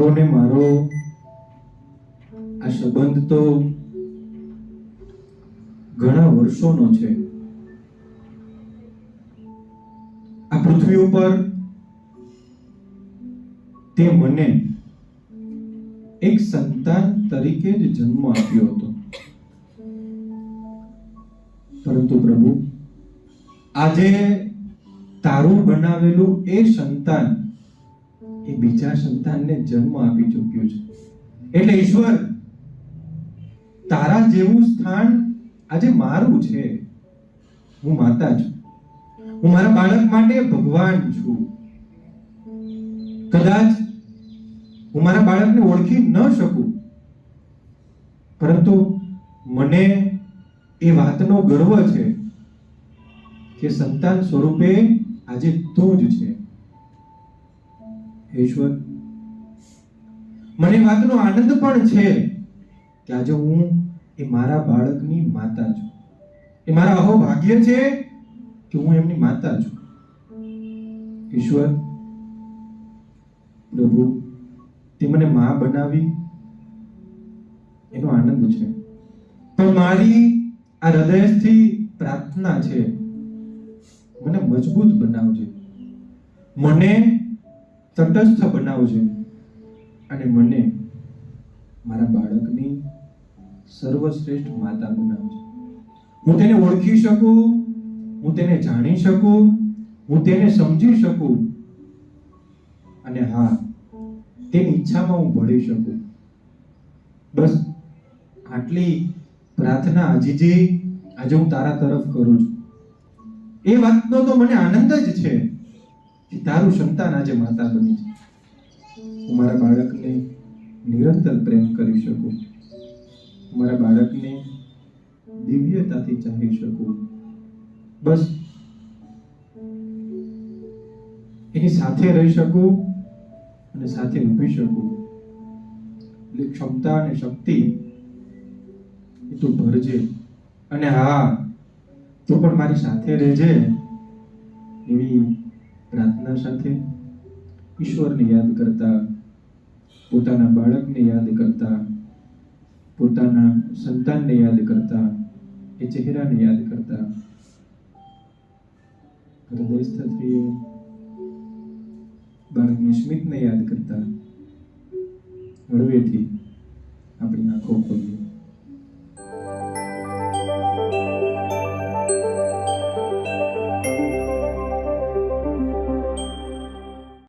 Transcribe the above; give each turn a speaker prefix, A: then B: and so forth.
A: તારો ને મારો આ સંબંધ તો ઘણા વર્ષોનો છે. આ પૃથ્વી ઉપર તે મને એક સંતાન તરીકે જ જન્મ આપ્યો હતો. પરંતુ પ્રભુ, આજે તારું બનાવેલું એ સંતાન એ બીજા સંતાનને જન્મ આપી ચૂક્યું છે. એટલે ઈશ્વર, તારા જેવું સ્થાન આજે મારું છે. હું માતા છું. હું મારા બાળક માટે ભગવાન છું. કદાચ હું મારા બાળકને ઓળખી ન શકું. પરંતુ મને એ વાતનો ગર્વ છે કે સંતાન સ્વરૂપે આજે તું જ છે. ઈશ્વર? મને વાતનો આનંદ પણ છે કે આજે હું એ મારા બાળકની માતા છું. એ મારા અહો ભાગ્ય છે કે હું એમની માતા છું. ઈશ્વર, પ્રભુ, તે મને માં બનાવી. એનો આનંદ છે. પણ મારી આ હૃદયથી પ્રાર્થના છે, મને મજબૂત બનાવજે. મને તટસ્થ બનાવજે અને મને મારા બાળકની સર્વશ્રેષ્ઠ માતા બનાવજે. હું તેને ઓળખી શકું, હું તેને જાણી શકું, હું તેને સમજી શકું. અને હા તેની ઈચ્છામાં હું ભળી શકું. બસ, આટલી પ્રાર્થના આજીજી આજે હું તારા તરફ કરું છું. એ વાતનો તો મને આનંદ જ છે. તારું સંતાન આજે માતા બની છે હું મારા બાળકને નિરંતર પ્રેમ કરી શકું. મારા બાળકને દિવ્યતાથી ચાહી શકું. બસ. એની સાથે રહી શકું અને સાથે ઊભી શકું. એટલે ક્ષમતા અને શક્તિ એ તું ભરજે. અને હા, તું પણ મારી સાથે રહેજે એવી પ્રાર્થના સાથે ઈશ્વરને યાદ કરતા પોતાના બાળકને યાદ કરતા પોતાના સંતાનને યાદ કરતા એ ચહેરાને યાદ કરતા હૃદયસ્થ થઈએ બાળકની સ્મિતને યાદ કરતા હળવેથી આપણી આંખો ખોલીએ